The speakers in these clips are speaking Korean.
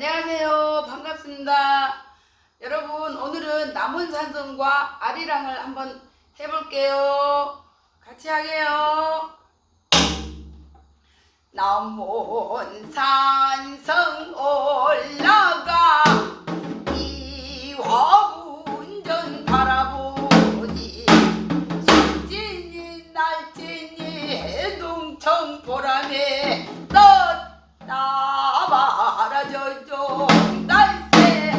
안녕하세요. 반갑습니다. 여러분, 오늘은 남은 산성과 아리랑을 한번 해볼게요. 같이 하게요. 남은 산성 올라가 이화운전 바라보니 술진이 날진이 해동청 보람에 떠나 저쪽 날새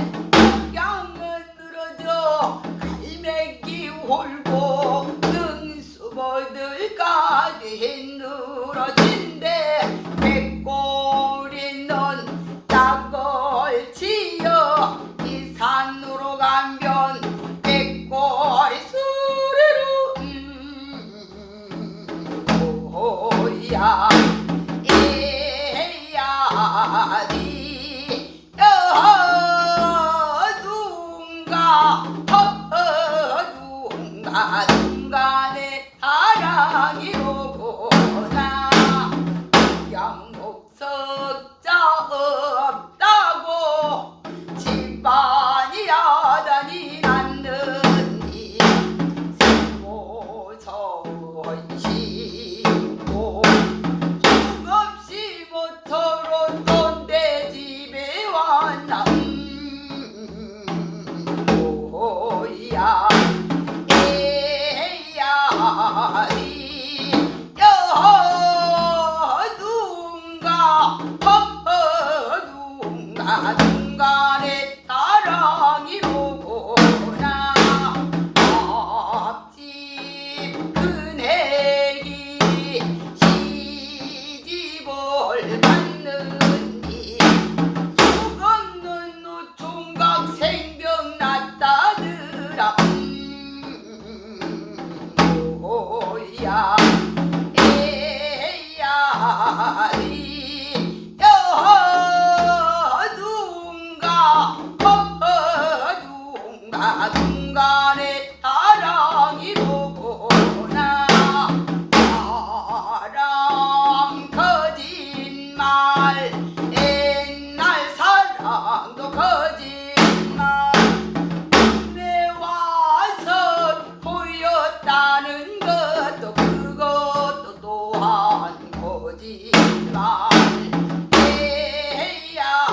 양은 늘어져 갈매기 홀고 등수모들까지 늘어진대. 백골이는 딱을 치여 이 산으로 가면 백골이 수레로 음, 오야 에야디 I, I 사중간에 사랑이 보구나. 사랑 거짓말. 옛날 사랑도 거짓말. 내 와서 보였다는 것도 그것도 또한 거짓말. 해야